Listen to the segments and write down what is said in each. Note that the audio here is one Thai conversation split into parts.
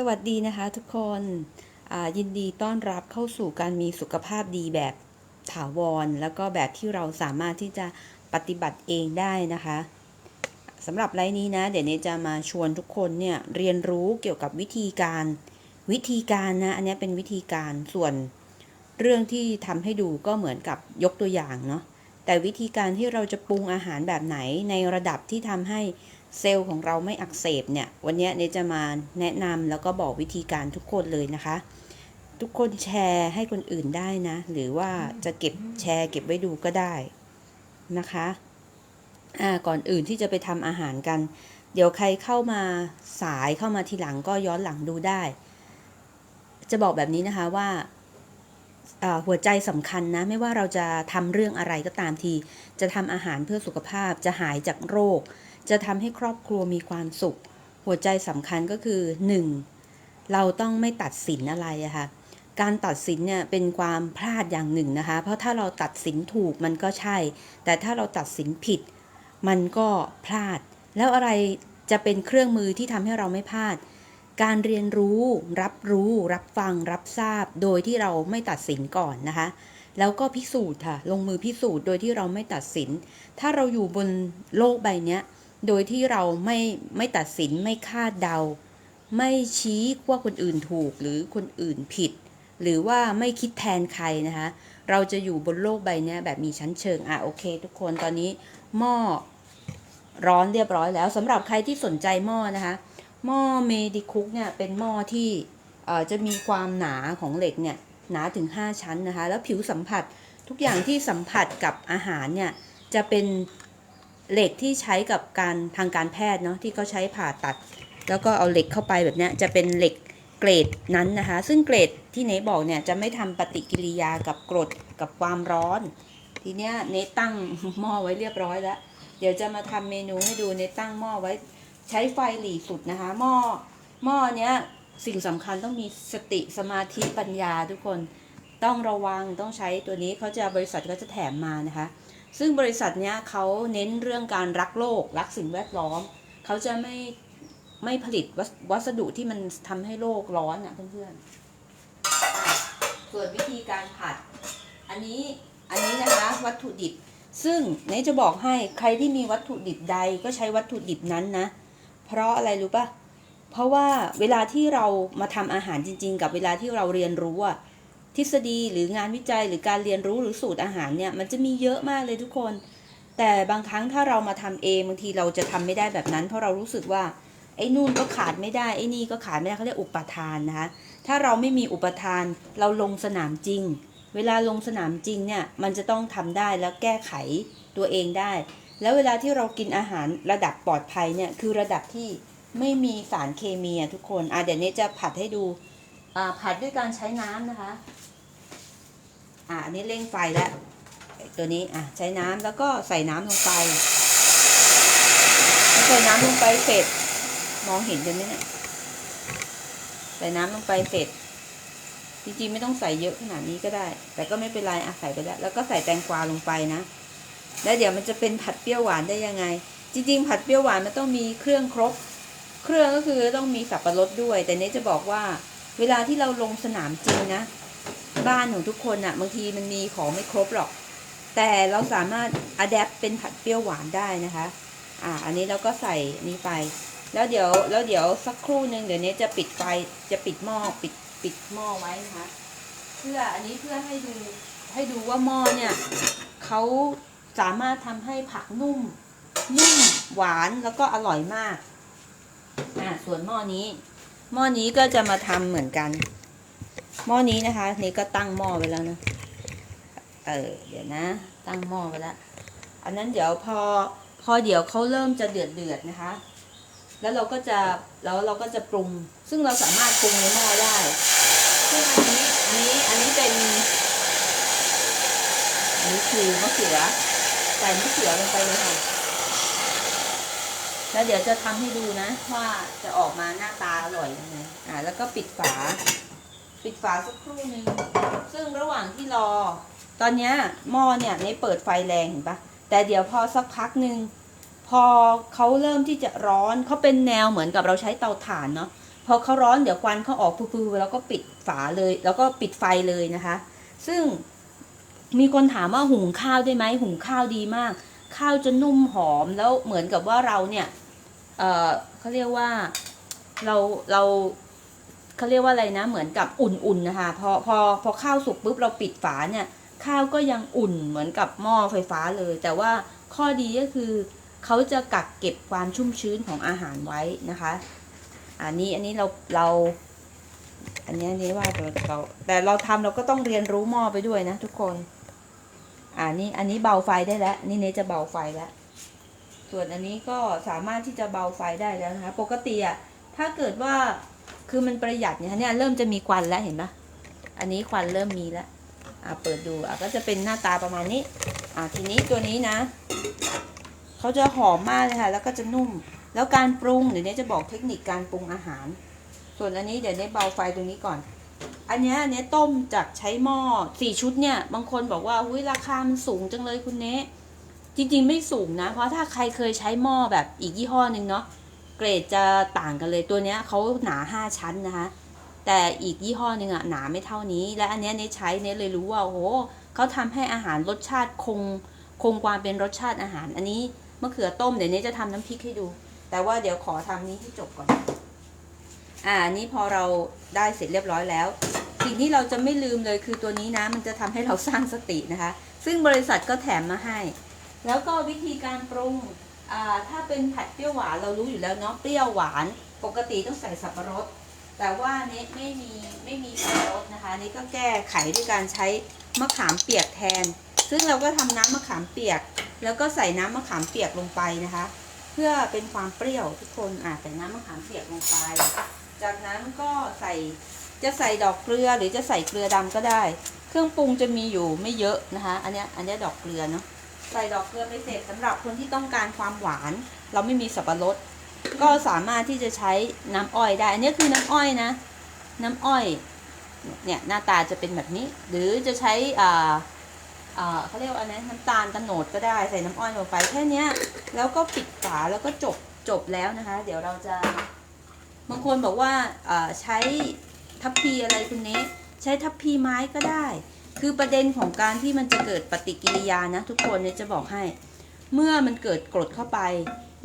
สวัสดีนะคะทุกคนยินดีต้อนรับเข้าสู่การมีสุขภาพดีแบบถาวร แล้วก็แบบที่เราสามารถที่จะปฏิบัติเองได้นะคะสำหรับไลน์นี้นะ เดี๋ยวเนจะมาชวนทุกคนเนี่ยเรียนรู้เกี่ยวกับวิธีการวิธีการนะ อันนี้เป็นวิธีการส่วนเรื่องที่ทำให้ดูก็เหมือนกับยกตัวอย่างเนาะแต่วิธีการที่เราจะปรุงอาหารแบบไหนในระดับที่ทำให้ เซลล์ของเราไม่อักเสบเนี่ย วันนี้เนจะมาแนะนำแล้วก็บอกวิธีการทุกคนเลยนะคะ ทุกคนแชร์ให้คนอื่นได้นะ หรือว่าจะเก็บแชร์เก็บไว้ดูก็ได้นะคะอ่าก่อนอื่นที่จะไปทำอาหารกัน เดี๋ยวใครเข้ามาสายเข้ามาทีหลังก็ย้อนหลังดูได้ จะบอกแบบนี้นะคะว่า หัวใจสำคัญนะ ไม่ว่าเราจะทำเรื่องอะไรก็ตามที จะทำอาหารเพื่อสุขภาพจะหายจากโรค จะทำให้ครอบครัวมีความสุข หัวใจสำคัญก็คือ 1. เราต้องไม่ตัดสินอะไรอะค่ะการตัดสินเนี่ยเป็นความพลาดอย่างหนึ่งนะคะ เพราะถ้าเราตัดสินถูกมันก็ใช่ แต่ถ้าเราตัดสินผิด มันก็พลาด แล้วอะไรจะเป็นเครื่องมือที่ทำให้เราไม่พลาด การเรียนรู้ รับรู้ รับฟัง รับทราบ โดยที่เราไม่ตัดสินก่อนนะคะ แล้วก็พิสูจน์ค่ะ ลงมือพิสูจน์โดยที่เราไม่ตัดสิน ถ้าเราอยู่บนโลกใบนี้โดยที่เราไม่ไม่ตัดสินไม่คาดเดา ไม่ชี้ว่าคนอื่นถูกหรือคนอื่นผิด หรือว่าไม่คิดแทนใครนะคะ เราจะอยู่บนโลกใบนี้แบบมีชั้นเชิงอะโอเค ทุกคนตอนนี้หม้อร้อนเรียบร้อยแล้วสำหรับใครที่สนใจหม้อนะคะ หม้อเมดิคุกเนี่ยเป็นหม้อที่จะมีความหนาของเหล็กเนี่ยหนาถึง 5 ชั้นนะคะ แล้วผิวสัมผัสทุกอย่างที่สัมผัสกับอาหารเนี่ยจะเป็นเหล็กที่ใช้กับการทางการแพทย์เนาะที่เขาใช้ผ่าตัด แล้วก็เอาเหล็กเข้าไปแบบนี้จะเป็นเหล็กเกรดนั้นนะคะ ซึ่งเกรดที่เนบอกเนี่ยจะไม่ทำปฏิกิริยากับกรดกับความร้อน ทีเนี้ยเนตั้งหม้อไว้เรียบร้อยแล้ว เดี๋ยวจะมาทำเมนูให้ดูเนตั้งหม้อไว้ ใช้ไฟหลีสุดนะคะหม้อหม้อเนี้ยสิ่งสำคัญต้องมีสติสมาธิปัญญาทุกคนต้องระวังต้องใช้ตัวนี้เขาจะบริษัทก็จะแถมมานะคะ ซึ่งบริษัทเนี้ยเขาเน้นเรื่องการรักโลก รักสิ่งแวดล้อม เขาจะไม่ไม่ผลิตวัสดุที่มันทำให้โลกร้อนอะเพื่อนๆส่วนวิธีการผัด อันนี้อันนี้นะคะวัตถุดิบ ซึ่งไหนจะบอกให้ใครที่มีวัตถุดิบใดก็ใช้วัตถุดิบนั้นนะ เพราะอะไรรู้ปะเพราะว่าเวลาที่เรามาทำอาหารจริง ๆ กับเวลาที่เราเรียนรู้อะทฤษฎีหรืองานวิจัยหรือการเรียนรู้หรือสูตรอาหารเนี่ยมันจะมีเยอะมากเลยทุกคน แต่บางครั้งถ้าเรามาทำเองบางทีเราจะทำไม่ได้แบบนั้น เพราะเรารู้สึกว่าไอ้นู่นก็ขาดไม่ได้ไอ้นี่ก็ขาดไม่ได้เขาเรียกอุปทานนะคะถ้าเราไม่มีอุปทานเราลงสนามจริง เวลาลงสนามจริงเนี่ยมันจะต้องทำได้แล้วแก้ไขตัวเองได้ แล้วเวลาที่เรากินอาหารระดับปลอดภัยเนี่ยคือระดับที่ไม่มีสารเคมีอะทุกคนอะเดี๋ยวนี้จะผัดให้ดูอ่าผัดด้วยการใช้น้ำนะคะอะอันนี้เร่งไฟแล้วตัวนี้อะใช้น้ำแล้วก็ใส่น้ำลงไปใส่น้ำลงไปเสร็จมองเห็นกันไหมเนี่ยใส่น้ำลงไปเสร็จ จริงๆไม่ต้องใส่เยอะขนาดนี้ก็ได้ แต่ก็ไม่เป็นไรอะใส่ไปแล้วแล้วก็ใส่แตงกวาลงไปนะ แล้วเดี๋ยวมันจะเป็นผัดเปรี้ยวหวานได้ยังไง จริง ๆ ผัดเปรี้ยวหวานมันต้องมีเครื่องครบ เครื่องก็คือต้องมีสับปะรดด้วย แต่เนี้จะบอกว่า เวลาที่เราลงสนามจริงนะ บ้านของทุกคนอะบางทีมันมีของไม่ครบหรอก แต่เราสามารถอัดแอปเป็นผัดเปรี้ยวหวานได้นะคะ อ่า อันนี้เราก็ใส่นี้ไป แล้วเดี๋ยวแล้วเดี๋ยวสักครู่หนึ่งเดี๋ยวนี้จะปิดไฟจะปิดหม้อปิดปิดหม้อไว้นะคะ เพื่ออันนี้เพื่อให้ดูให้ดูว่าหม้อเนี่ยเขา สามารถทำให้ผักนุ่ม นุ่มหวานแล้วก็อร่อยมาก อ่าส่วนหม้อนี้ หม้อนี้ก็จะมาทำเหมือนกัน หม้อนี้นะคะ นี่ก็ตั้งหม้อไว้แล้วนะเออเดี๋ยวนะ ตั้งหม้อไว้แล้วอันนั้นเดี๋ยวพอพอเดี๋ยวเขาเริ่มจะเดือดเดือดนะคะ แล้วเราก็จะแล้วเราก็จะปรุง ซึ่งเราสามารถปรุงในหม้อได้ซึ่งอันนี้อันนี้อันนี้เป็นอันนี้คือมะเขือ ใส่มะเขือลงไปเลยค่ะ แล้วเดี๋ยวจะทำให้ดูนะ ว่าจะออกมาหน้าตาอร่อยยังไงอ่า แล้วก็ปิดฝา ปิดฝาสักครู่หนึ่งซึ่งระหว่างที่รอ ตอนเนี้ยหม้อเนี่ยในเปิดไฟแรงเห็นปะแต่เดี๋ยวพอสักพักหนึ่งพอเขาเริ่มที่จะร้อนเขาเป็นแนวเหมือนกับเราใช้เตาถ่านเนาะพพอเขาร้อนเดี๋ยวควันเขาออกพูๆแล้วก็ปิดฝาเลย แล้วก็ปิดไฟเลยนะคะ ซึ่ง มีคนถามว่าหุงข้าวได้ไหมหุงข้าวดีมาก ข้าวจะนุ่มหอมแล้วเหมือนกับว่าเราเนี่ยเออเขาเรียกว่าเราเราเขาเรียกว่าอะไรนะ เหมือนกับอุ่นๆนะคะพอพอพอข้าวสุกปุ๊บเราปิดฝาเนี่ยข้าวก็ยังอุ่นเหมือนกับหม้อไฟฟ้าเลย แต่ว่าข้อดีก็คือเขาจะกักเก็บความชุ่มชื้นของอาหารไว้นะคะอันนี้อันนี้เราเราอันนี้อันนี้ว่าเราเราแต่เราทำเราก็ต้องเรียนรู้หม้อไปด้วยนะทุกคน อ่านี่อันนี้เบาไฟได้แล้ว นี่เนจะเบาไฟแล้ว ส่วนอันนี้ก็สามารถที่จะเบาไฟได้แล้วนะคะ ปกติอะถ้าเกิดว่าคือมันประหยัดเนี่ยเนี่ยเริ่มจะมีควันแล้วเห็นปะอันนี้ควันเริ่มมีแล้วอ่าเปิดดูอะก็จะเป็นหน้าตาประมาณนี้ อ่าทีนี้ตัวนี้นะเขาจะหอมมากเลยค่ะ แล้วก็จะนุ่ม แล้วการปรุงเดี๋ยวนี้จะบอกเทคนิคการปรุงอาหาร ส่วนอันนี้เดี๋ยวนี้เบาไฟตรงนี้ก่อน อันนี้อันนี้ต้มจากใช้หม้อสี่ชุดเนี่ย บางคนบอกว่าอุ้ยราคามันสูงจังเลยคุณเนะจริงๆไม่สูงนะ เพราะถ้าใครเคยใช้หม้อแบบอีกยี่ห้อหนึ่งเนาะเกรดจะต่างกันเลยตัวเนี้ยเขาหนาห้าชั้นนะคะ แต่อีกยี่ห้อหนึ่งอะหนาไม่เท่านี้ และอันเนี้ยเนใช้เนเลยรู้ว่าโอ้โหเขาทำให้อาหารรสชาติคงคงความเป็นรสชาติอาหาร อันนี้มะเขือต้มเดี๋ยวเนจะทำน้ำพริกให้ดู แต่ว่าเดี๋ยวขอทำนี้ให้จบก่อน อ่านี่พอเราได้เสร็จเรียบร้อยแล้ว สิ่งที่เราจะไม่ลืมเลยคือตัวนี้นะ มันจะทำให้เราสร้างสตินะคะ ซึ่งบริษัทก็แถมมาให้ แล้วก็วิธีการปรุงอ่าถ้าเป็นผัดเปรี้ยวหวานเรารู้อยู่แล้วเนาะเปรี้ยวหวานปกติต้องใส่สับปะรด แต่ว่าเนี้ไม่มีไม่มีสับปะรดนะคะนี่ก็แก้ไขด้วยการใช้มะขามเปียกแทน ซึ่งเราก็ทำน้ำมะขามเปียก แล้วก็ใส่น้ำมะขามเปียกลงไปนะคะ เพื่อเป็นความเปรี้ยวทุกคนอ่าใส่น้ำมะขามเปียกลงไป จากนั้นก็ใส่จะใส่ดอกเกลือหรือจะใส่เกลือดำก็ได้ เครื่องปรุงจะมีอยู่ไม่เยอะนะคะ อันนี้อันนี้ดอกเกลือเนาะใส่ดอกเกลือไปเสร็จสำหรับคนที่ต้องการความหวาน เราไม่มีสับปะรด ก็สามารถที่จะใช้น้ำอ้อยได้ อันนี้คือน้ำอ้อยนะ น้ำอ้อยเนี่ยหน้าตาจะเป็นแบบนี้ หรือจะใช้อ่าเขาเรียกว่าอะไรนะน้ำตาลตะโนดก็ได้ใส่น้ำอ้อยลงไปแค่นี้แล้วก็ปิดฝาแล้วก็จบจบแล้วนะคะ เดี๋ยวเราจะ บางคนบอกว่าใช้ทัพพีอะไรคุณเนสใช้ทัพพีไม้ก็ได้ คือประเด็นของการที่มันจะเกิดปฏิกิริยานะทุกคนเนี่ยจะบอกให้ เมื่อมันเกิดกรดเข้าไป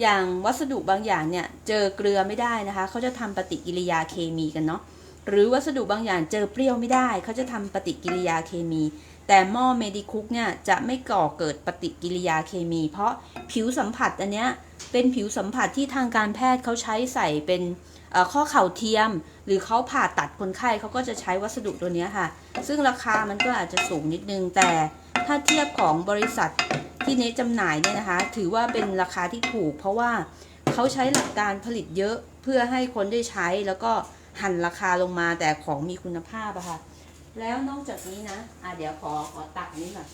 อย่างวัสดุบางอย่างเนี่ยเจอเกลือไม่ได้นะคะเขาจะทำปฏิกิริยาเคมีกันเนาะหรือวัสดุบางอย่างเจอเปรี้ยวไม่ได้เขาจะทำปฏิกิริยาเคมี แต่หม้อเมดิคุกเนี่ยจะไม่ก่อเกิดปฏิกิริยาเคมี เพราะผิวสัมผัสอันเนี้ยเป็นผิวสัมผัสที่ทางการแพทย์เขาใช้ใส่เป็น ข้อเข่าเทียม หรือเขาผ่าตัดคนไข้เขาก็จะใช้วัสดุตัวนี้ค่ะ ซึ่งราคามันก็อาจจะสูงนิดนึง แต่ถ้าเทียบของบริษัทที่เนจำหน่ายเนี่ยนะคะ ถือว่าเป็นราคาที่ถูก เพราะว่าเขาใช้หลักการผลิตเยอะเพื่อให้คนได้ใช้แล้วก็หั่นราคาลงมาแต่ของมีคุณภาพอะค่ะ แล้วนอกจากนี้นะอะเดี๋ยวขอขอตักนี้ก่อน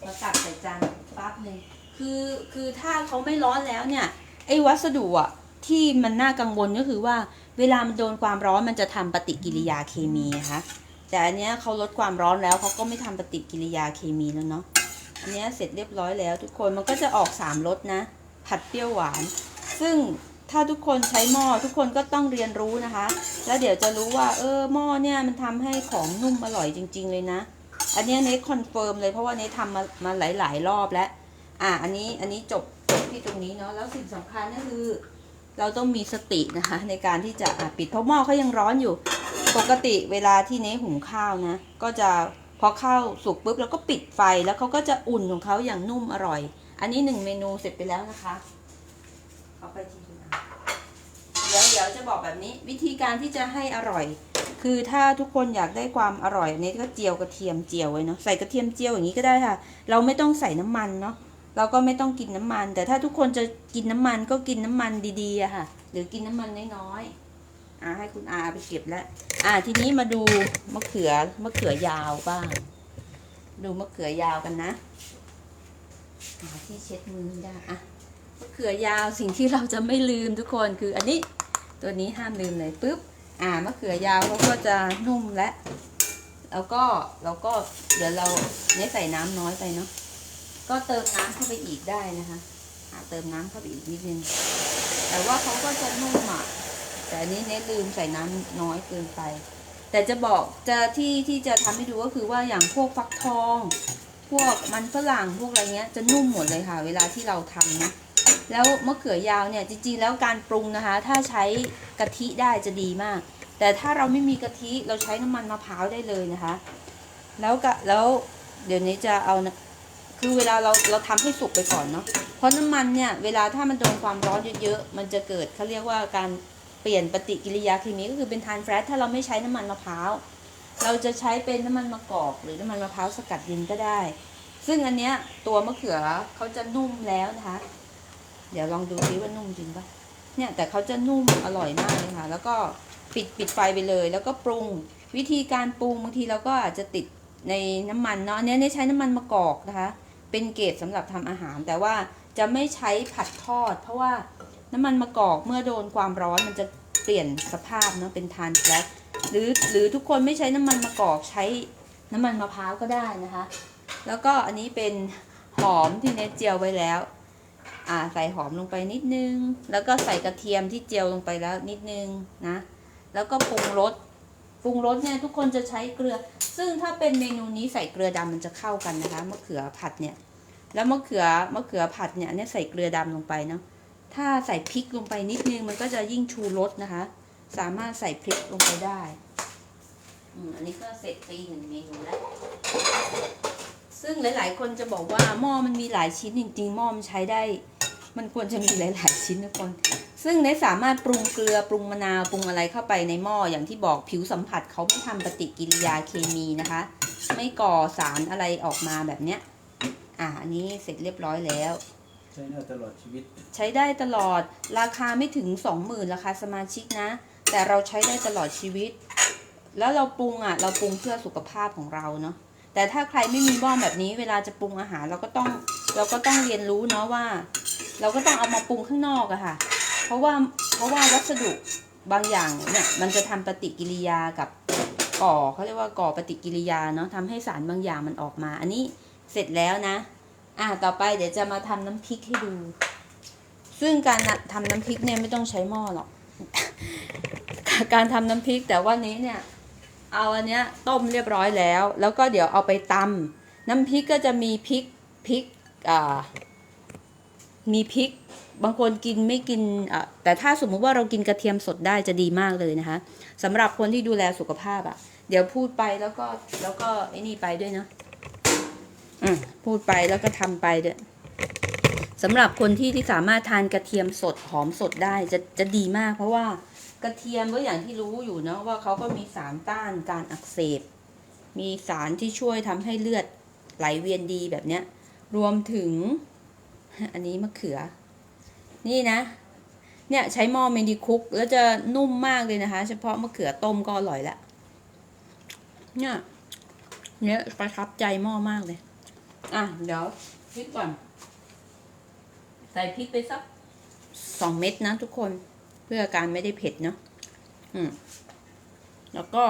ขอตักใส่จานปั๊บหนึ่งคือคือถ้าเขาไม่ร้อนแล้วเนี่ยไอ้วัสดุอะ ที่มันน่ากังวลก็คือว่า เวลามันโดนความร้อนมันจะทำปฏิกิริยาเคมีนะคะแต่อันเนี้ยเขาลดความร้อนแล้วเขาก็ไม่ทำปฏิกิริยาเคมีแล้วเนาะอันเนี้ยเสร็จเรียบร้อยแล้วทุกคนมันก็จะออกสามรสนะ ผัดเปรี้ยวหวาน ซึ่งถ้าทุกคนใช้หม้อทุกคนก็ต้องเรียนรู้นะคะ แล้วเดี๋ยวจะรู้ว่า เออหม้อเนี่ยมันทำให้ของนุ่มอร่อยจริง ๆ เลยนะ อันเนี้ยเนทคอนเฟิร์มเลยเพราะว่าเนททำมามาหลาย ๆ รอบแล้ว อะอันนี้อันนี้จบจบที่ตรงนี้เนาะแล้วสิ่งสำคัญก็คือ เราต้องมีสตินะคะ ในการที่จะปิดเพราะหม้อเขายังร้อนอยู่ ปกติเวลาที่เนหุงข้าวนะ ก็จะพอข้าวสุกปุ๊บแล้วก็ปิดไฟแล้วเขาก็จะอุ่นของเขาอย่างนุ่มอร่อย อันนี้หนึ่งเมนูเสร็จไปแล้วนะคะเอาไปทีคุณอาเดี๋ยวเดี๋ยวจะบอกแบบนี้วิธีการที่จะให้อร่อย คือถ้าทุกคนอยากได้ความอร่อยอันนี้ก็เจียวกระเทียมเจียวไว้เนาะใส่กระเทียมเจียวอย่างนี้ก็ได้ค่ะ เราไม่ต้องใส่น้ำมันเนาะ เราก็ไม่ต้องกินน้ำมัน แต่ถ้าทุกคนจะกินน้ำมันก็กินน้ำมันดีๆอะค่ะ หรือกินน้ำมันน้อยๆอ่าให้คุณอาไปเก็บแล้ว อ่าทีนี้มาดูมะเขือมะเขือยาวบ้าง ดูมะเขือยาวกันนะหาที่เช็ดมือไม่ได้อะมะเขือยาวสิ่งที่เราจะไม่ลืมทุกคนคืออันนี้ตัวนี้ห้ามลืมเลยปุ๊บอ่ามะเขือยาวเขาก็จะนุ่มและแล้วก็เราก็เดี๋ยวเราเนี่ยใส่น้ำน้อยไปเนาะ ก็เติมน้ำเข้าไปอีกได้นะคะเติมน้ำเข้าไปอีกนิดนึงแต่ว่าเขาก็จะนุ่มอะแต่อันนี้เนทลืมใส่น้ำน้อยเกินไป แต่จะบอกจะที่ที่จะทำให้ดูก็คือว่าอย่างพวกฟักทอง พวกมันฝรั่งพวกอะไรเงี้ยจะนุ่มหมดเลยค่ะ เวลาที่เราทำนะแล้วมะเขือยาวเนี่ยจริงๆแล้วการปรุงนะคะ ถ้าใช้กะทิได้จะดีมาก แต่ถ้าเราไม่มีกะทิเราใช้น้ำมันมะพร้าวได้เลยนะคะ แล้วก็แล้วเดี๋ยวนี้จะเอา คือเวลาเราเราทำให้สุกไปก่อนเนาะเพราะน้ำมันเนี่ยเวลาถ้ามันโดนความร้อนเยอะๆมันจะเกิดเขาเรียกว่าการเปลี่ยนปฏิกิริยาเคมีก็คือเป็นทานแฟตถ้าเราไม่ใช้น้ำมันมะพร้าวเราจะใช้เป็นน้ำมันมะกอก หรือน้ำมันมะพร้าวสกัดเย็นก็ได้ ซึ่งอันเนี้ยตัวมะเขือเขาจะนุ่มแล้วนะคะ เดี๋ยวลองดูซิว่านุ่มจริงปะเนี่ยแต่เขาจะนุ่มอร่อยมากเลยค่ะ แล้วก็ปิดปิดไฟไปเลย แล้วก็ปรุงวิธีการปรุงบางทีเราก็อาจจะติดในน้ำมันเนาะอันเนี้ยเนี่ยใช้น้ำมันมะกอกนะคะ เป็นเกรดสำหรับทำอาหาร แต่ว่าจะไม่ใช้ผัดทอด เพราะว่าน้ำมันมะกอกเมื่อโดนความร้อนมันจะเปลี่ยนสภาพเนาะเป็นทานแฟลตหรือหรือทุกคนไม่ใช้น้ำมันมะกอกใช้น้ำมันมะพร้าวก็ได้นะคะ แล้วก็อันนี้เป็นหอมที่เนเจียวไว้แล้วอ่าใส่หอมลงไปนิดนึง แล้วก็ใส่กระเทียมที่เจียวลงไปแล้วนิดนึงนะ แล้วก็ปรุงรส ปรุงรสเนี่ยทุกคนจะใช้เกลือ ซึ่งถ้าเป็นเมนูนี้ใส่เกลือดำมันจะเข้ากันนะคะมะเขือผัดเนี่ย แล้วมะเขือมะเขือผัดเนี่ยเนี่ยใส่เกลือดำลงไปเนาะถ้าใส่พริกลงไปนิดนึงมันก็จะยิ่งชูรสนะคะ สามารถใส่พริกลงไปได้อันนี้ก็เสร็จไปอีกหนึ่งเมนูแล้ว ซึ่งหลาย ๆ คนจะบอกว่าหม้อมันมีหลายชิ้นจริงๆหม้อมันใช้ได้ มันควรจะมีหลายๆชิ้นทุกคน ซึ่งในสามารถปรุงเกลือปรุงมะนาวปรุงอะไรเข้าไปในหม้ออย่างที่บอกผิวสัมผัสเขาไม่ทำปฏิกิริยาเคมีนะคะ ไม่ก่อสารอะไรออกมาแบบเนี้ยอ่าอันนี้เสร็จเรียบร้อยแล้ว ใช้ได้ตลอดชีวิต ใช้ได้ตลอดราคาไม่ถึง20,000ราคาสมาชิกนะ แต่เราใช้ได้ตลอดชีวิต แล้วเราปรุงอะเราปรุงเพื่อสุขภาพของเราเนาะแต่ถ้าใครไม่มีหม้อแบบนี้เวลาจะปรุงอาหารเราก็ต้องเราก็ต้องเรียนรู้เนาะว่า เราก็ต้องเอามาปรุงข้างนอกอะค่ะ เพราะว่าเพราะว่าวัสดุบางอย่างเนี่ยมันจะทำปฏิกิริยากับก่อเขาเรียกว่าก่อปฏิกิริยาเนาะทำให้สารบางอย่างมันออกมา อันนี้เสร็จแล้วนะ อะต่อไปเดี๋ยวจะมาทำน้ำพริกให้ดู ซึ่งการน่ะทำน้ำพริกเนี่ยไม่ต้องใช้หม้อหรอก การทำน้ำพริกแต่ว่านี้เนี่ย เอาอันเนี้ยต้มเรียบร้อยแล้ว แล้วก็เดี๋ยวเอาไปตำน้ำพริกก็จะมีพริกพริกอ่า มีพริก บางคนกินไม่กินอะแต่ถ้าสมมุติว่าเรากินกระเทียมสดได้จะดีมากเลยนะคะสำหรับคนที่ดูแลสุขภาพอะ เดี๋ยวพูดไปแล้วก็แล้วก็ไอ้นี่ไปด้วยเนาะอืมพูดไปแล้วก็ทำไปด้วยสำหรับคนที่ที่สามารถทานกระเทียมสดหอมสดได้จะจะดีมาก เพราะว่ากระเทียมก็อย่างที่รู้อยู่เนาะว่าเขาก็มีสารต้านการอักเสบ มีสารที่ช่วยทำให้เลือดไหลเวียนดีแบบเนี้ย รวมถึง อันนี้มะเขือ นี่นะ เนี่ยใช้หม้อเมนดิคุก แล้วจะนุ่มมากเลยนะคะ เฉพาะมะเขือต้มก็อร่อยละ เนี่ยเนี่ยประทับใจหม้อมากเลย อะ เดี๋ยวพริกก่อน ใส่พริกไปสักสองเม็ดนะทุกคน เพื่อการไม่ได้เผ็ดเนาะ อืม แล้วก็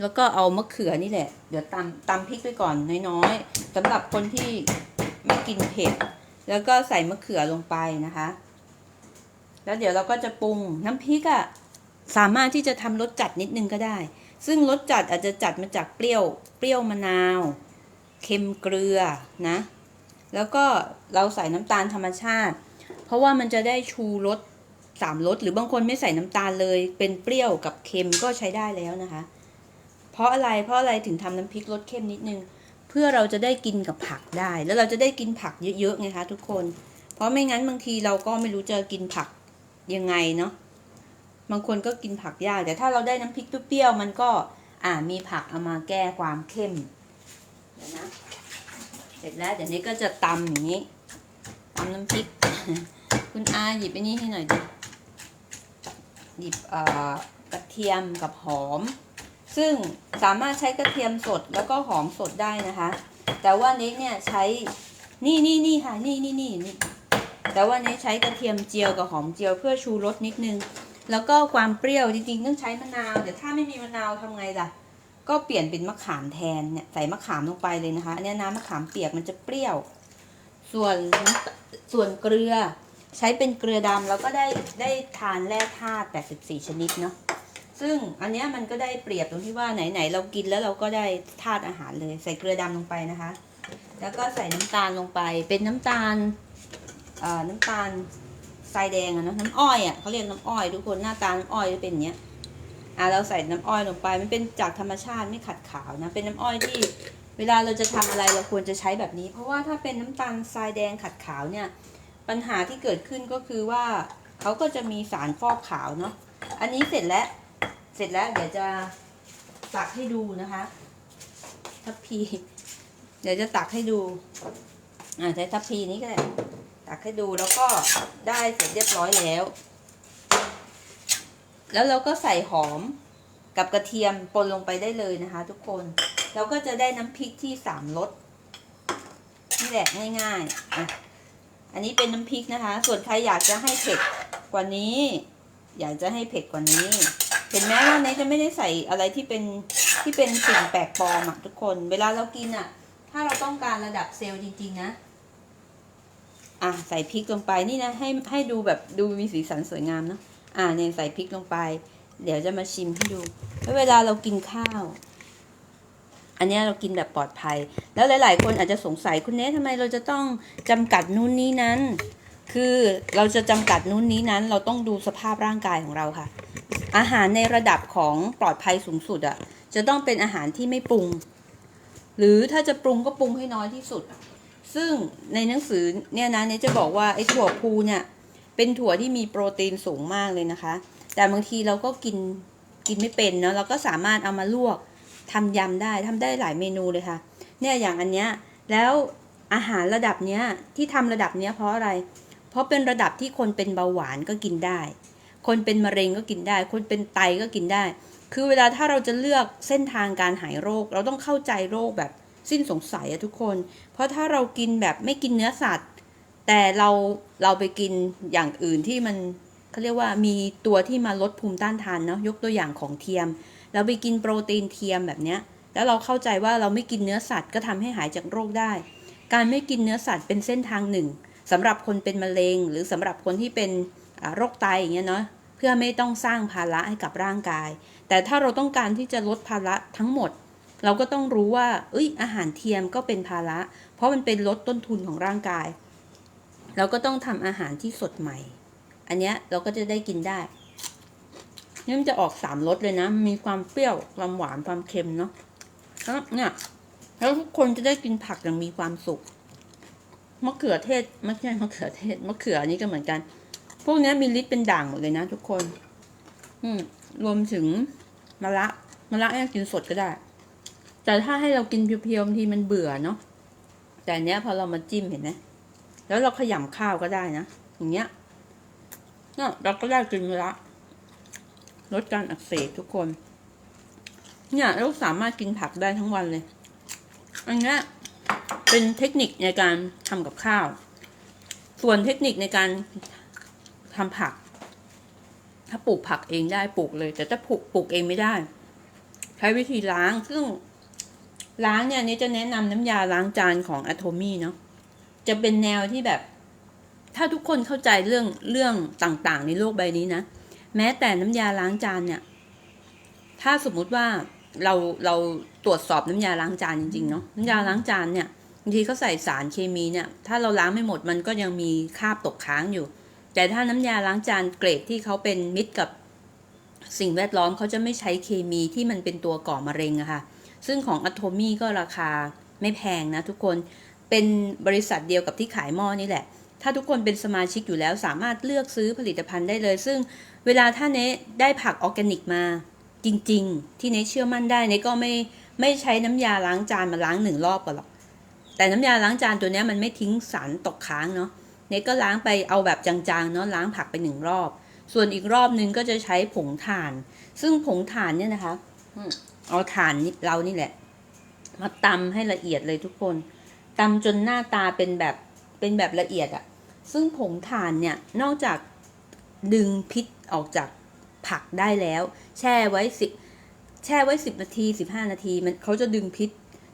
แล้วก็เอามะเขือนี่แหละ เดี๋ยวตำตำพริกไปก่อนน้อยๆสำหรับคนที่ไม่กินเผ็ด แล้วก็ใส่มะเขือลงไปนะคะ แล้วเดี๋ยวเราก็จะปรุงน้ำพริกอะ่ะสามารถที่จะทำรสจัดนิดนึงก็ได้ ซึ่งรสจัดอาจจะจัดมาจากเปรี้ยว เปรี้ยวมะนาว เค็มเกลือนะ แล้วก็เราใส่น้ำตาลธรรมชาติ เพราะว่ามันจะได้ชูรสสามรสหรือบางคนไม่ใส่น้ำตาลเลย เป็นเปรี้ยวกับเค็มก็ใช้ได้แล้วนะคะ เพราะอะไรเพราะอะไรถึงทำน้ำพริกรสเข้มนิดนึง เพื่อเราจะได้กินกับผักได้ แล้วเราจะได้กินผักเยอะๆไงคะทุกคน เพราะไม่งั้นบางทีเราก็ไม่รู้จะกินผักยังไงเนาะบางคนก็กินผักยากแต่ถ้าเราได้น้ำพริกเปรี้ยวมันก็อ่ามีผักเอามาแก้ความเข้มเดี๋ยวนะเสร็จแล้วเดี๋ยวนี้ก็จะตำอย่างนี้ตำน้ำพริก คุณอาหยิบไอ้นี่ให้หน่อยดิหยิบเอ่อกระเทียมกับหอม ซึ่งสามารถใช้กระเทียมสดแล้วก็หอมสดได้นะคะ แต่ว่าเน็กเนี่ยใช้นี่นี่นี่ค่ะนี่นี่นี่นี่แต่ว่าเน็กใช้กระเทียมเจียวกับหอมเจียวเพื่อชูรสนิดนึง แล้วก็ความเปรี้ยวจริงๆต้องใช้มะนาวแต่ถ้าไม่มีมะนาวทำไงล่ะ ก็เปลี่ยนเป็นมะขามแทนเนี่ยใส่มะขามลงไปเลยนะคะอันนี้น้ำมะขามเปียกมันจะเปรี้ยว ส่วนส่วนเกลือใช้เป็นเกลือดำแล้วก็ได้ได้ทานแร่ธาตุ84 ชนิดเนาะ ซึ่งอันนี้มันก็ได้เปรียบตรงที่ว่าไหนๆเรากินแล้วเราก็ได้ธาตุอาหารเลย ใส่เกลือดำลงไปนะคะ แล้วก็ใส่น้ำตาลลงไป เป็นน้ำตาลเอ่อน้ำตาลทรายแดงอะเนาะน้ำอ้อยอะเขาเรียกน้ำอ้อยทุกคนหน้าตาน้ำอ้อยจะเป็นอย่างเนี้ยอะเราใส่น้ำอ้อยลงไปมันเป็นจากธรรมชาติไม่ขัดขาวนะเป็นน้ำอ้อยที่เวลาเราจะทำอะไรเราควรจะใช้แบบนี้ เพราะว่าถ้าเป็นน้ำตาลทรายแดงขัดขาวเนี่ยปัญหาที่เกิดขึ้นก็คือว่าเขาก็จะมีสารฟอกขาวเนาะอันนี้เสร็จแล้ว เสร็จแล้วเดี๋ยวจะตักให้ดูนะคะทัพพี เดี๋ยวจะตักให้ดู อ่าใช้ทัพพีนี้ก็ได้ ตักให้ดูแล้วก็ได้เสร็จเรียบร้อยแล้ว แล้วเราก็ใส่หอมกับกระเทียมปนลงไปได้เลยนะคะ ทุกคน เราก็จะได้น้ำพริกที่สามรสนี่แหละง่ายๆอะอันนี้เป็นน้ำพริกนะคะ ส่วนใครอยากจะให้เผ็ดกว่านี้ อยากจะให้เผ็ดกว่านี้ เห็นไหมว่าเนจะไม่ได้ใส่อะไรที่เป็นที่เป็นสิ่งแปลกปลอมอะทุกคน เวลาเรากินอะ ถ้าเราต้องการระดับเซลล์จริง ๆ นะอะใส่พริกลงไปนี่นะให้ให้ดูแบบดูมีสีสันสวยงามเนาะอะเนี่ยใส่พริกลงไป เดี๋ยวจะมาชิมให้ดูเวลาเรากินข้าว อันนี้เรากินแบบปลอดภัย แล้วหลาย ๆ คนอาจจะสงสัยคุณเนททำไมเราจะต้องจำกัดนู่นนี้นั้น คือเราจะจำกัดนู่นนี้นั้น เราต้องดูสภาพร่างกายของเราค่ะ อาหารในระดับของปลอดภัยสูงสุดอะจะต้องเป็นอาหารที่ไม่ปรุง หรือถ้าจะปรุงก็ปรุงให้น้อยที่สุด ซึ่งในหนังสือเนี่ยนะเนี่ยจะบอกว่าไอ้ถั่วพูเนี่ยเป็นถั่วที่มีโปรตีนสูงมากเลยนะคะ แต่บางทีเราก็กินกินไม่เป็นเนาะเราก็สามารถเอามาลวกทำยำได้ทำได้หลายเมนูเลยค่ะ เนี่ยอย่างอันเนี้ยแล้วอาหารระดับเนี้ยที่ทำระดับเนี้ยเพราะอะไร ราะเป็นระดับที่คนเป็นเบาหวานก็กินได้ คนเป็นมะเร็งก็กินได้ คนเป็นไตก็กินได้ คือเวลาถ้าเราจะเลือกเส้นทางการหายโรค เราต้องเข้าใจโรคแบบสิ้นสงสัยอะทุกคน เพราะถ้าเรากินแบบไม่กินเนื้อสัตว์ แต่เราเราไปกินอย่างอื่นที่มันเขาเรียกว่ามีตัวที่มาลดภูมิต้านทานเนาะยกตัวอย่างของเทียม เราไปกินโปรตีนเทียมแบบเนี้ยแล้วเราเข้าใจว่าเราไม่กินเนื้อสัตว์ก็ทำให้หายจากโรคได้ การไม่กินเนื้อสัตว์เป็นเส้นทางหนึ่ง สำหรับคนเป็นมะเร็ง หรือสำหรับคนที่เป็นโรคไตอย่างเงี้ยเนาะเพื่อไม่ต้องสร้างภาระให้กับร่างกาย แต่ถ้าเราต้องการที่จะลดภาระทั้งหมด เราก็ต้องรู้ว่า เอ้ย อาหารเทียมก็เป็นภาระ เพราะมันเป็นลดต้นทุนของร่างกาย เราก็ต้องทำอาหารที่สดใหม่ อันเนี้ยเราก็จะได้กินได้นี่มันจะออกสามรสเลยนะ มีความเปรี้ยว ความหวาน ความเค็มเนาะแล้วเนี่ย แล้วทุกคนจะได้กินผักอย่างมีความสุข มะเขือเทศไม่ใช่มะเขือเทศมะเขืออันนี้ก็เหมือนกัน พวกนี้มีฤทธิ์เป็นด่างหมดเลยนะทุกคน อืมรวมถึงมะระมะระเนี่ยกินสดก็ได้ แต่ถ้าให้เรากินเพียวๆบางทีมันเบื่อเนาะแต่อันเนี้ยพอเรามาจิ้มเห็นไหมแล้วเราขยำข้าวก็ได้นะอย่างเงี้ยเนี่ยเราก็ได้กินมะระลดการอักเสบทุกคน เนี่ยเราสามารถกินผักได้ทั้งวันเลย อันเนี้ย เป็นเทคนิคในการทำกับข้าว ส่วนเทคนิคในการทำผัก ถ้าปลูกผักเองได้ปลูกเลย แต่ถ้าปลูกปลูกเองไม่ได้ ใช้วิธีล้างซึ่งล้างเนี่ยนี่จะแนะนำน้ำยาล้างจานของ Atomy เนาะจะเป็นแนวที่แบบ ถ้าทุกคนเข้าใจเรื่องเรื่องต่างๆ ในโลกใบนี้นะ แม้แต่น้ำยาล้างจานเนี่ย ถ้าสมมุติว่าเราเราตรวจสอบน้ำยาล้างจานจริงๆเนาะน้ำยาล้างจานเนี่ยางทีเขาใส่สารเคมีเนี่ย ถ้าเราล้างไม่หมดมันก็ยังมีคราบตกค้างอยู่ แต่ถ้าน้ำยาล้างจานเกรดที่เขาเป็นมิตรกับสิ่งแวดล้อมเขาจะไม่ใช้เคมีที่มันเป็นตัวก่อมะเร็งอะค่ะ ซึ่งของอะโทมี่ก็ราคาไม่แพงนะทุกคน เป็นบริษัทเดียวกับที่ขายหม้อนี่แหละ ถ้าทุกคนเป็นสมาชิกอยู่แล้วสามารถเลือกซื้อผลิตภัณฑ์ได้เลย ซึ่งเวลาถ้าเนได้ผักออร์แกนิกมาจริง ๆ ที่เนเชื่อมั่นได้เนก็ไม่ไม่ใช้น้ำยาล้างจานมาล้างหนึ่งรอบก่อนหรอก แต่น้ำยาล้างจานตัวนี้มันไม่ทิ้งสารตกค้างเนาะเนก็ล้างไปเอาแบบจางๆเนาะล้างผักไปหนึ่งรอบ ส่วนอีกรอบนึงก็จะใช้ผงถ่าน ซึ่งผงถ่านเนี่ยนะคะเอาถ่านเรานี่แหละ มาตำให้ละเอียดเลยทุกคนตำจนหน้าตาเป็นแบบเป็นแบบละเอียดอะซึ่งผงถ่านเนี่ยนอกจากดึงพิษออกจากผักได้แล้ว แช่ไว้สิบแช่ไว้สิบนาทีสิบห้านาที มันเขาจะดึงพิษ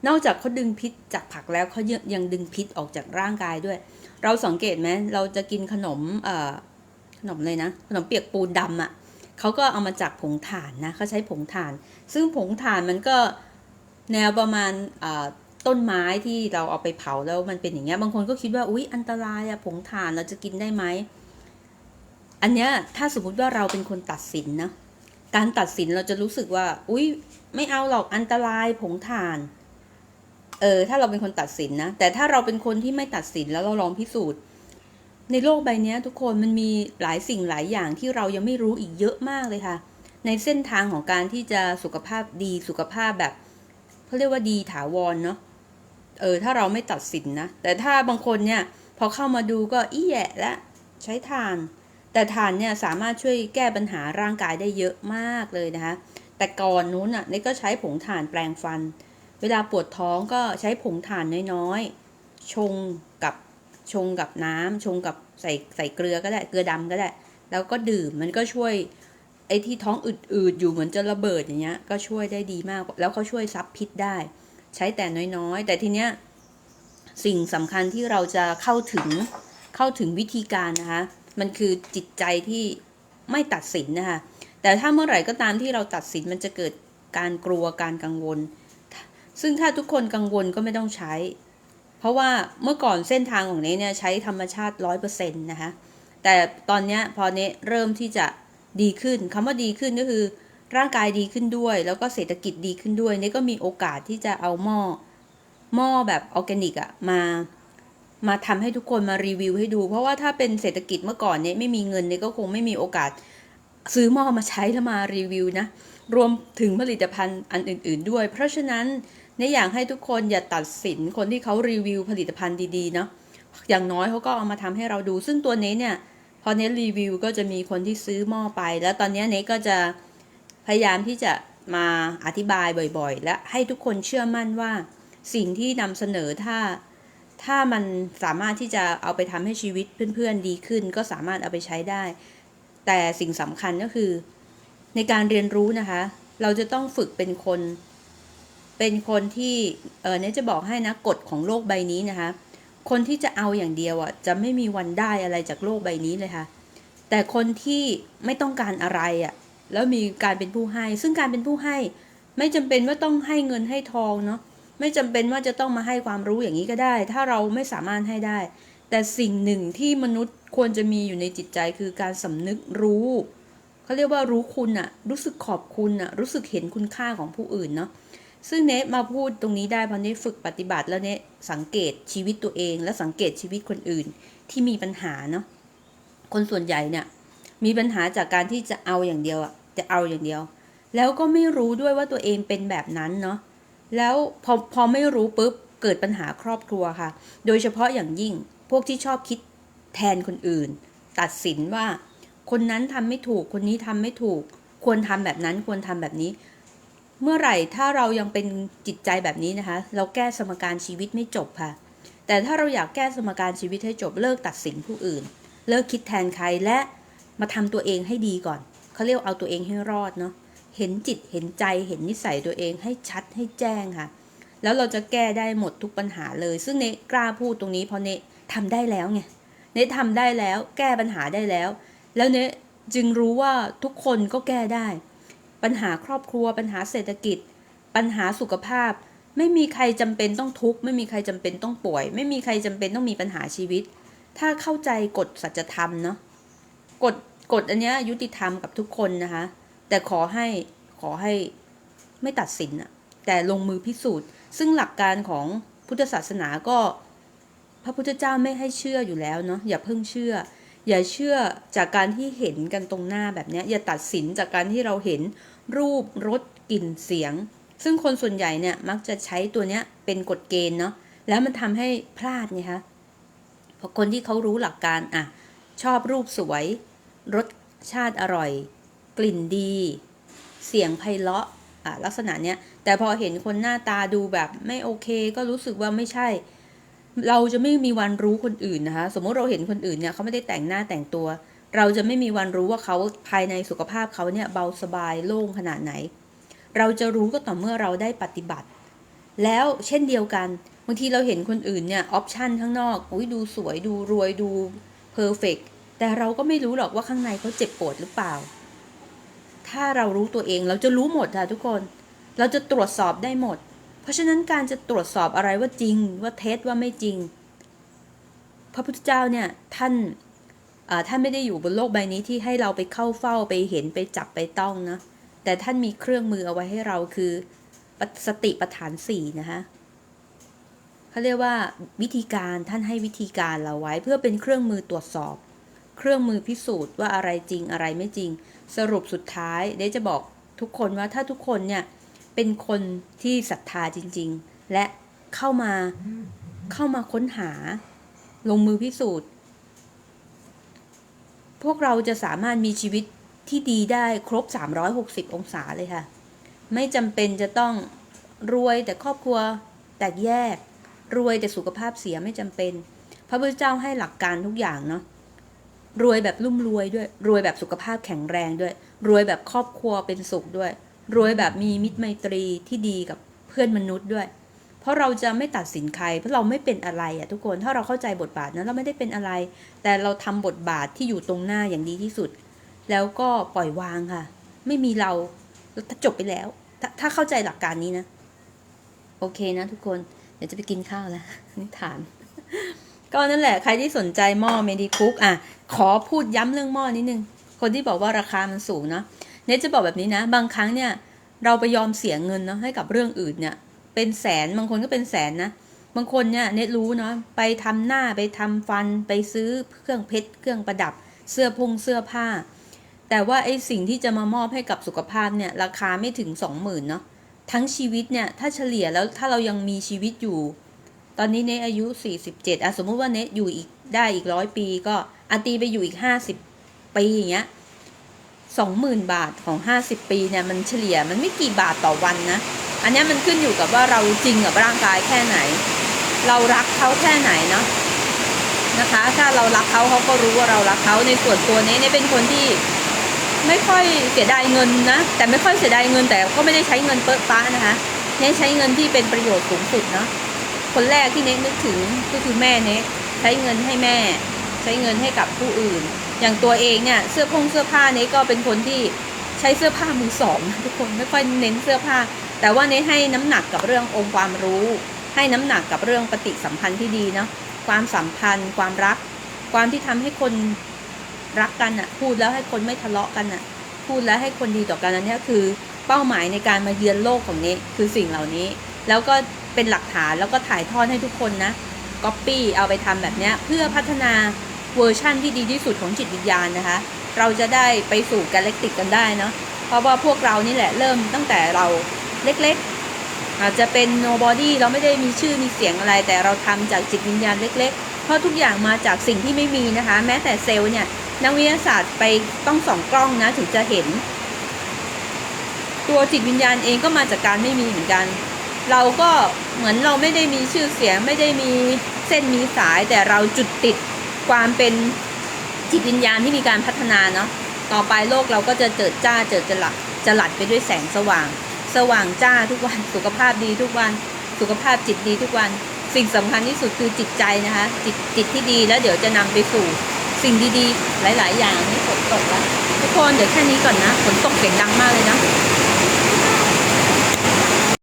นอกจากเขาดึงพิษจากผักแล้วเขายังดึงพิษออกจากร่างกายด้วย เราสังเกตไหมเราจะกินขนมเอ่อขนมเลยนะ ขนมเปียกปูนดำอะ่ะเขาก็เอามาจากผงถ่านนะเขาใช้ผงถ่าน ซึ่งผงถ่านมันก็แนวประมาณต้นไม้ที่เราเอาไปเผาแล้วมันเป็นอย่างเงี้ยบางคนก็คิดว่าอุ๊ยอันตรายอะผงถ่านเราจะกินได้ไหมอันเนี้ยถ้าสมมติว่าเราเป็นคนตัดสินนะการตัดสินเราจะรู้สึกว่า อุ๊ย ไม่เอาหรอกอันตรายผงถ่าน เออถ้าเราเป็นคนตัดสินนะ แต่ถ้าเราเป็นคนที่ไม่ตัดสินแล้วเราลองพิสูจน์ ในโลกใบนี้ทุกคนมันมีหลายสิ่งหลายอย่างที่เรายังไม่รู้อีกเยอะมากเลยค่ะ ในเส้นทางของการที่จะสุขภาพดีสุขภาพแบบเขาเรียกว่าดีถาวรเนาะเออถ้าเราไม่ตัดสินนะ แต่ถ้าบางคนเนี่ยพอเข้ามาดูก็อี้แยะและใช้ทาน แต่ทานเนี่ยสามารถช่วยแก้ปัญหาร่างกายได้เยอะมากเลยนะคะ แต่ก่อนนู้นอะนี่ก็ใช้ผงถ่านแปลงฟัน เวลาปวดท้องก็ใช้ผงถ่านน้อยๆ ชงกับชงกับน้ำชงกับใส่ใส่เกลือก็ได้ เกลือดำก็ได้ แล้วก็ดื่มมันก็ช่วยไอ้ที่ท้องอืดๆ อยู่เหมือนจะระเบิดอย่างเงี้ย ก็ช่วยได้ดีมาก แล้วเขาช่วยซับพิษได้ ใช้แต่น้อยๆ แต่ทีเนี้ยสิ่งสำคัญที่เราจะเข้าถึงเข้าถึงวิธีการนะคะ มันคือจิตใจที่ไม่ตัดสินนะคะ แต่ถ้าเมื่อไหร่ก็ตามที่เราตัดสินมันจะเกิดการกลัวการกังวล ซึ่งถ้าทุกคนกังวลก็ไม่ต้องใช้ เพราะว่าเมื่อก่อนเส้นทางของเนเนี่ยใช้ธรรมชาติร้อยเปอร์เซ็นต์นะคะ แต่ตอนนี้พอเนเริ่มที่จะดีขึ้นคำว่าดีขึ้นก็คือ ร่างกายดีขึ้นด้วย แล้วก็เศรษฐกิจดีขึ้นด้วยเนก็มีโอกาสที่จะเอาหม้อหม้อแบบออร์แกนิกอะมามาทำให้ทุกคนมารีวิวให้ดู เพราะว่าถ้าเป็นเศรษฐกิจเมื่อก่อนเนี่ยไม่มีเงินเนี่ยก็คงไม่มีโอกาสซื้อหม้อมาใช้แล้วมารีวิวนะ รวมถึงผลิตภัณฑ์อันอื่น ๆ ด้วย เพราะฉะนั้น เนี่ยอยากให้ทุกคนอย่าตัดสินคนที่เขารีวิวผลิตภัณฑ์ดีๆเนาะอย่างน้อยเขาก็เอามาทำให้เราดู ซึ่งตัวเนี้เนี่ยพอเนี้รีวิวก็จะมีคนที่ซื้อหม้อไป แล้วตอนนี้เนี้ก็จะพยายามที่จะมาอธิบายบ่อยๆ และให้ทุกคนเชื่อมั่นว่าสิ่งที่นำเสนอถ้าถ้ามันสามารถที่จะเอาไปทำให้ชีวิตเพื่อนๆดีขึ้น ก็สามารถเอาไปใช้ได้ แต่สิ่งสำคัญก็คือ ในการเรียนรู้นะคะ เราจะต้องฝึกเป็นคน เป็นคนที่เออเนี่ยจะบอกให้นะกฎของโลกใบนี้นะคะ คนที่จะเอาอย่างเดียวอะจะไม่มีวันได้อะไรจากโลกใบนี้เลยค่ะ แต่คนที่ไม่ต้องการอะไรอะแล้วมีการเป็นผู้ให้ ซึ่งการเป็นผู้ให้ ไม่จำเป็นว่าต้องให้เงินให้ทองเนาะไม่จำเป็นว่าจะต้องมาให้ความรู้อย่างนี้ก็ได้ ถ้าเราไม่สามารถให้ได้ แต่สิ่งหนึ่งที่มนุษย์ควรจะมีอยู่ในจิตใจคือการสำนึกรู้เขาเรียกว่ารู้คุณอะรู้สึกขอบคุณอะรู้สึกเห็นคุณค่าของผู้อื่นเนาะ ซึ่งเนทมาพูดตรงนี้ได้เพราะเนทฝึกปฏิบัติแล้วเนทสังเกตชีวิตตัวเอง และสังเกตชีวิตคนอื่นที่มีปัญหาเนาะคนส่วนใหญ่เนี่ยมีปัญหาจากการที่จะเอาอย่างเดียวอะจะเอาอย่างเดียว แล้วก็ไม่รู้ด้วยว่าตัวเองเป็นแบบนั้นเนาะแล้วพอพอไม่รู้ปุ๊บเกิดปัญหาครอบครัวค่ะ โดยเฉพาะอย่างยิ่งพวกที่ชอบคิดแทนคนอื่น ตัดสินว่า คนนั้นทำไม่ถูกคนนี้ทำไม่ถูก ควรทำแบบนั้นควรทำแบบนี้ เมื่อไหร่ถ้าเรายังเป็นจิตใจแบบนี้นะคะ เราแก้สมการชีวิตไม่จบค่ะ แต่ถ้าเราอยากแก้สมการชีวิตให้จบเลิกตัดสินผู้อื่น เลิกคิดแทนใครและมาทำตัวเองให้ดีก่อนเขาเรียกเอาตัวเองให้รอดเนาะเห็นจิตเห็นใจเห็นนิสัยตัวเองให้ชัดให้แจ้งค่ะ แล้วเราจะแก้ได้หมดทุกปัญหาเลย ซึ่งเนกล้าพูดตรงนี้เพราะเนทำได้แล้วไงเนทำได้แล้ว แก้ปัญหาได้แล้ว แล้วเนจึงรู้ว่าทุกคนก็แก้ได้ ปัญหาครอบครัว ปัญหาเศรษฐกิจ ปัญหาสุขภาพ ไม่มีใครจำเป็นต้องทุกข์ไม่มีใครจำเป็นต้องป่วย ไม่มีใครจำเป็นต้องมีปัญหาชีวิต ถ้าเข้าใจกฎสัจธรรมเนาะกฎกฎอันเนี้ยยุติธรรมกับทุกคนนะคะ แต่ขอให้ขอให้ไม่ตัดสินอะแต่ลงมือพิสูจน์ ซึ่งหลักการของพุทธศาสนาก็ พระพุทธเจ้าไม่ให้เชื่ออยู่แล้วเนาะอย่าเพิ่งเชื่อ อย่าเชื่อจากการที่เห็นกันตรงหน้าแบบนี้อย่าตัดสินจากการที่เราเห็น รูปรสกลิ่นเสียง ซึ่งคนส่วนใหญ่เนี่ยมักจะใช้ตัวเนี้ยเป็นกฎเกณฑ์เนาะแล้วมันทำให้พลาดไงคะพราะคนที่เขารู้หลักการอะชอบรูปสวย รสชาติอร่อย กลิ่นดี เสียงไพเราะอะลักษณะเนี้ยแต่พอเห็นคนหน้าตาดูแบบไม่โอเค ก็รู้สึกว่าไม่ใช่ เราจะไม่มีวันรู้คนอื่นนะคะ สมมติเราเห็นคนอื่นเนี่ยเขาไม่ได้แต่งหน้าแต่งตัว เราจะไม่มีวันรู้ว่าเขาภายในสุขภาพเขาเนี่ยเบาสบายโล่งขนาดไหน เราจะรู้ก็ต่อเมื่อเราได้ปฏิบัติ แล้วเช่นเดียวกันบางทีเราเห็นคนอื่นเนี่ยออปชันข้างนอกอุ้ยดูสวยดูรวยดูเพอร์เฟกแต่เราก็ไม่รู้หรอกว่าข้างในเขาเจ็บปวดหรือเปล่า ถ้าเรารู้ตัวเองเราจะรู้หมดค่ะทุกคน เราจะตรวจสอบได้หมด เพราะฉะนั้นการจะตรวจสอบอะไรว่าจริงว่าเท็จว่าไม่จริง พระพุทธเจ้าเนี่ยท่าน ท่านไม่ได้อยู่บนโลกใบนี้ที่ให้เราไปเข้าเฝ้าไปเห็นไปจับไปต้องนะ แต่ท่านมีเครื่องมือเอาไว้ให้เราคือสติปัฏฐานสี่นะคะเขาเรียกว่าวิธีการท่านให้วิธีการเราไว้ เพื่อเป็นเครื่องมือตรวจสอบ เครื่องมือพิสูจน์ว่าอะไรจริงอะไรไม่จริง สรุปสุดท้ายเดจะบอกทุกคนว่าถ้าทุกคนเนี่ยเป็นคนที่ศรัทธาจริง ๆ และเข้ามาเข้ามาค้นหาลงมือพิสูจน์ พวกเราจะสามารถมีชีวิตที่ดีได้ครบ 360 องศาเลยค่ะ ไม่จำเป็นจะต้องรวยแต่ครอบครัวแตกแยก รวยแต่สุขภาพเสียไม่จำเป็น พระพุทธเจ้าให้หลักการทุกอย่างเนาะรวยแบบรุ่มรวยด้วย รวยแบบสุขภาพแข็งแรงด้วย รวยแบบครอบครัวเป็นสุขด้วย รวยแบบมีมิตรไมตรีที่ดีกับเพื่อนมนุษย์ด้วย เพราะเราจะไม่ตัดสินใคร เพราะเราไม่เป็นอะไรอะทุกคนถ้าเราเข้าใจบทบาทนั้นเราไม่ได้เป็นอะไร แต่เราทำบทบาทที่อยู่ตรงหน้าอย่างดีที่สุด แล้วก็ปล่อยวางค่ะ ไม่มีเราถ้าจบไปแล้วถ้าถ้าเข้าใจหลักการนี้นะ โอเคนะทุกคนเดี๋ยวจะไปกินข้าวแล้วนิทานก็นั่นแหละใครที่สนใจหม้อเมดิคุกอะขอพูดย้ำเรื่องหม้อนิดนึงคนที่บอกว่าราคามันสูงเนาะเนทจะบอกแบบนี้นะ บางครั้งเนี่ย เราไปยอมเสียเงินเนาะให้กับเรื่องอื่นเนี่ย เป็นแสนบางคนก็เป็นแสนนะ บางคนเนี่ยเนทรู้เนาะไปทำหน้าไปทำฟันไปซื้อเครื่องเพชรเครื่องประดับ เสื้อพุงเสื้อผ้า แต่ว่าไอ้สิ่งที่จะมามอบให้กับสุขภาพเนี่ยราคาไม่ถึงสองหมื่นเนาะทั้งชีวิตเนี่ยถ้าเฉลี่ยแล้วถ้าเรายังมีชีวิตอยู่ ตอนนี้เนอายุ 47อะสมมุติว่าเนอยู่อีกได้อีกร้อยปีก็อาตีไปอยู่อีก 50 ปีอย่างเงี้ยสองหมื่นบาทของ 50 ปีเนี่ยมันเฉลี่ยมันไม่กี่บาทต่อวันนะ อันนี้มันขึ้นอยู่กับว่าเราจริงกับร่างกายแค่ไหน เรารักเขาแค่ไหนเนาะนะคะ ถ้าเรารักเขาเขาก็รู้ว่าเรารักเขาในส่วนตัวเนี้เนี่ยเป็นคนที่ไม่ค่อยเสียดายเงินนะแต่ไม่ค่อยเสียดายเงินแต่ก็ไม่ได้ใช้เงินเปิ้ลป้านะคะเน้ใช้เงินที่เป็นประโยชน์สูงสุดเนาะคนแรกที่เน็กนึกถึงก็คือแม่เน็กใช้เงินให้แม่ ใช้เงินให้กับผู้อื่น อย่างตัวเองเนี่ยเสื้อพงเสื้อผ้าเน็กก็เป็นคนที่ใช้เสื้อผ้ามือสองนะทุกคนไม่ค่อยเน้นเสื้อผ้า แต่ว่าเน็กให้น้ำหนักกับเรื่ององค์ความรู้ ให้น้ำหนักกับเรื่องปฏิสัมพันธ์ที่ดีเนาะความสัมพันธ์ ความรัก ความที่ทำให้คนรักกันอะพูดแล้วให้คนไม่ทะเลาะกันอะพูดแล้วให้คนดีต่อกันอันเนี้ยคือเป้าหมายในการมาเยือนโลกของเน็กคือสิ่งเหล่านี้ แล้วก็เป็นหลักฐานแล้วก็ถ่ายทอดให้ทุกคนนะก๊อปปี้เอาไปทำแบบเนี้ยเพื่อพัฒนาเวอร์ชั่นที่ดีที่สุดของจิตวิญญาณนะคะ เราจะได้ไปสู่กาแล็กติกกันได้เนาะเพราะว่าพวกเรานี่แหละเริ่มตั้งแต่เรา เล็กๆ อาจจะเป็น nobody เราไม่ได้มีชื่อมีเสียงอะไร แต่เราทำจากจิตวิญญาณเล็ก ๆ เพราะทุกอย่างมาจากสิ่งที่ไม่มีนะคะ แม้แต่เซลล์เนี่ยนักวิทยาศาสตร์ไปต้องส่องกล้องนะถึงจะเห็น ตัวจิตวิญญาณเองก็มาจากการไม่มีเหมือนกัน เราก็เหมือนเราไม่ได้มีชื่อเสียงไม่ได้มีเส้นมีสาย แต่เราจุดติดความเป็นจิตวิญญาณที่มีการพัฒนาเนาะต่อไปโลกเราก็จะเจิดจ้าเจิดจรัสจรัสไปด้วยแสงสว่าง สว่างจ้าทุกวันสุขภาพดีทุกวันสุขภาพจิตดีทุกวัน สิ่งสำคัญที่สุดคือจิตใจนะคะ จิตจิตที่ดีแล้วเดี๋ยวจะนำไปสู่สิ่งดีๆ หลาย ๆ อย่างนี่ฝนตกแล้วทุกคนเดี๋ยวแค่นี้ก่อนนะฝนตกเสียงดังมากเลยนะ